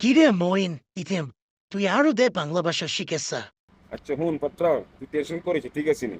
কিরে মইন ইতিম তুই আরও দে বাংলা ভাষা শিখেছা আচ্ছা হুন পাত্রা তুই টেনশন করেছিস ঠিক আছে নি?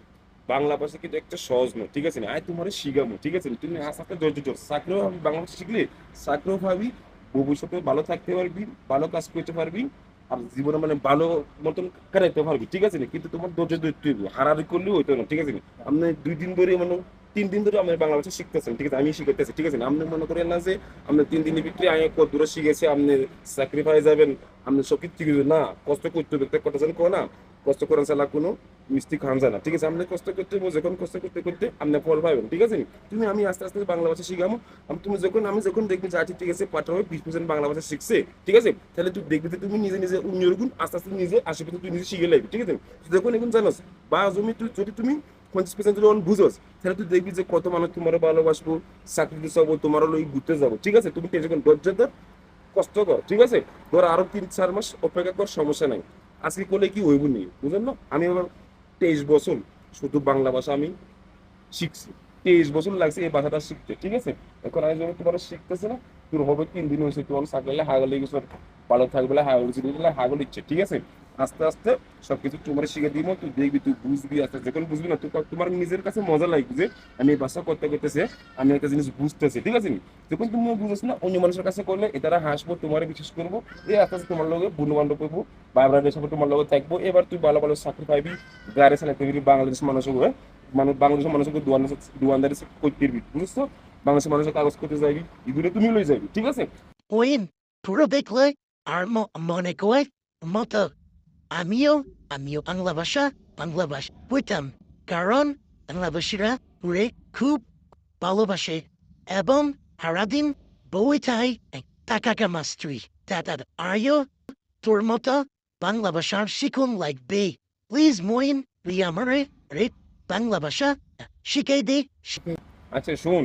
বাংলা ভাষা কিন্তু একটা সহজ নয়, ঠিক আছে না? আয় তোমার শিখাবো, ঠিক আছে নি? তুমি আস্তে আস্তে ধৈর্য ধর। চাকরিও আমি বাংলা ভাষা শিখলে চাকরিও পাবি ভবিষ্যতে ভালো থাকতে পারবি, ভালো কাজ করতে পারবি, আর জীবনে মানে ভালো মতন কাটাইতে পারবি, ঠিক আছে না? কিন্তু তোমার ধৈর্য ধরতে হইব, হারাহারি করলেও হইতো না, ঠিক আছে না? আপনি দুই দিন ধরে মানে তিন দিন ধরে আমি বাংলা ভাষা শিখতেছেন, ঠিক আছে? আমি শিখাইতেছি, ঠিক আছে? আপনি মনে করেন না যে আপনি তিন দিনের ভিতরে আমি কত দূরে শিখেছি, আপনি পাই যাবেন, আপনি সব কিছু না, কষ্ট করতে কথা জানেন কো না, কষ্ট করেন চালা কোনো মিষ্টি খান যায় না, ঠিক আছে? আপনি কষ্ট করতে যখন কষ্ট করতে করতে আপনি ফল পাবেন, ঠিক আছে? তুমি আমি আস্তে আস্তে বাংলা ভাষা শিখামো আমি তুমি যখন, আমি যখন দেখবি যে আচ্ছা ঠিক আছে পাঠাবো বিশ পার্সেন্ট বাংলা ভাষা শিখছে, ঠিক আছে? তাহলে তুই দেখবি তুমি নিজে নিজে গুণ আস্তে আস্তে নিজে আশি পার্সেন্ট তুই নিজে শিখে লাগবি ঠিক আছে? যখন এখন জানোস, বা জমি তুই যদি তুমি পঞ্চাশ পার্সেন্ট যদি অন বুঝোস, তাহলে তুই দেখবি যে কত মানুষ তোমার ভালোবাসবো, চাকরি দিতে তোমারও লই ঘুরতে যাব, ঠিক আছে? তুমি টেনশন ধৈর্য ধর, কষ্ট কর, ঠিক আছে? ধর আরও তিন চার মাস অপেক্ষা কর, সমস্যা নাই। আজকে করলে কি হইব নি? বুঝলেন না? আমি আবার তেইশ বছর শুধু বাংলা ভাষা আমি শিখছি। তেইশ বছর লাগছে এই ভাষাটা শিখতে, ঠিক আছে? এখন আমি যখন তোমার শিখতেছে না, তোর হবে তিন দিন হয়েছে তোমার চাকরি হাগলে গেছে ভালো থাকবে হাগল হাগল ইচ্ছে ঠিক আছে? আস্তে আস্তে সবকিছু তোমার শিখে দিব তুই দেখবি, তুই বুঝবি, আস্তে যখন বুঝবি না তুই তোমার নিজের কাছে মজা লাগবে যে আমি এই ভাষা করতে করতেছে, আমি একটা জিনিস বুঝতেছি, ঠিক আছে? যখন তুমি বুঝছ না, অন্য মানুষের কাছে করলে এটারা হাসবো, তোমার বিশ্বাস করব এই আস্তে আস্তে তোমার লগে বন্ধু বান্ধব করব ভাই ব্রাদের সাথে তোমার লগে থাকব, এবার তুই ভালো ভালো চাকরি পাইবি, গাড়ি চালাতে পারবি বাংলাদেশ মানুষের হয়ে মানুষ বাংলাদেশের মানুষকে দোয়ান- দোয়ানদারি করতে পারবি বুঝছ বাংলাদেশের মানুষের কাগজ করতে যাবি এগুলো তুমি লই যাবি ঠিক আছে? পুরো দেখলে আর মনে করে মতো আমিও আমিও বাংলা ভাষা বাংলা ভাষা বুঝতাম কারণ বাংলা ভাষীরা পুরে খুব ভালোবাসে এবং সারাদিন বইটাই টাকা কামাস্ত্রী দাদা আয়ো তোর মতো বাংলা ভাষার শিখুন লাগবে প্লিজ মইন তুই আমার রে বাংলা ভাষা শিখাই দে আচ্ছা শোন।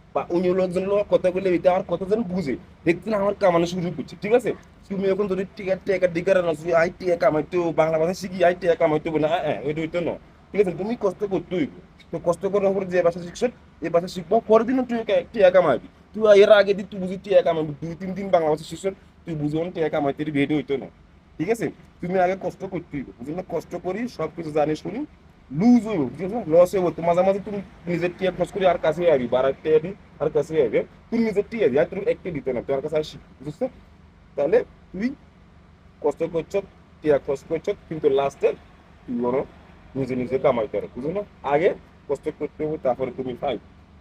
বা অন্য লোকজন লোক কথা বলে এটা আমার কথা যেন বুঝে। দেখতে আমার কামানো শুরু করছে ঠিক আছে? তুমি এখন যদি টিকা টিকা ডিকার না শুধু আই টিকা কামাইতো বাংলা ভাষা শিখি আই টিকা কামাইতো না হ্যাঁ ওইটা ওইটা না। ঠিক আছে, তুমি কষ্ট করতে হইব। তো কষ্ট করার পরে যে ভাষা শিখছ এই ভাষা শিখব, পরের দিন তুই টিকা কামাবি তুই এর আগে দিন তুই বুঝি টিকা কামাবি দুই, তিন দিন বাংলা ভাষা শিখছ, তুই বুঝো না টিকা কামাইতে ভিডিও হইতো না। ঠিক আছে? তুমি আগে কষ্ট করতে হইব। বুঝলি কষ্ট করি সব কিছু জানি, শুনি লুজ হইব হইব তো মাঝে মাঝে তুমি নিজের টিয়া খরচ করে আর কাছে আবি বারার টিয়া দি আর কাছে আবি তুমি নিজের টিয়া দি আর তুমি একটি দিতে না তোর কাছে আসি বুঝছ তাহলে তুই কষ্ট করছ টিয়া খরচ করছ, কিন্তু লাস্টে তুই কোনো নিজে নিজে কামাইতে পারো বুঝলো? না আগে কষ্ট করতে হবে, তারপরে তুমি পাই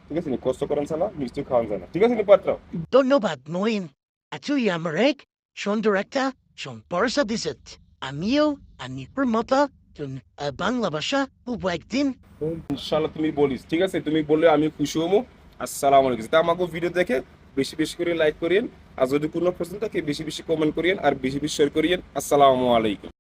ঠিক আছে কষ্ট করেন সালা মিষ্টি খাওয়ান যায় না ঠিক আছে পাত্র? ধন্যবাদ মইন তুই আমার এক সুন্দর একটা সম্পর্ক দিছত আমিও, আমি মতো বাংলা ভাষা খুব একদিন ইনশাল্লাহ তুমি বলিস, ঠিক আছে? তুমি বললে আমি খুশি হব। আসসালামু আলাইকুম। তা আমাকে ভিডিও দেখে বেশি বেশি করে লাইক করিয়েন। আর যদি কোনো প্রশ্ন থাকে, বেশি বেশি কমেন্ট করিয়েন আর বেশি বেশি শেয়ার করিয়েন। আসসালামু আলাইকুম।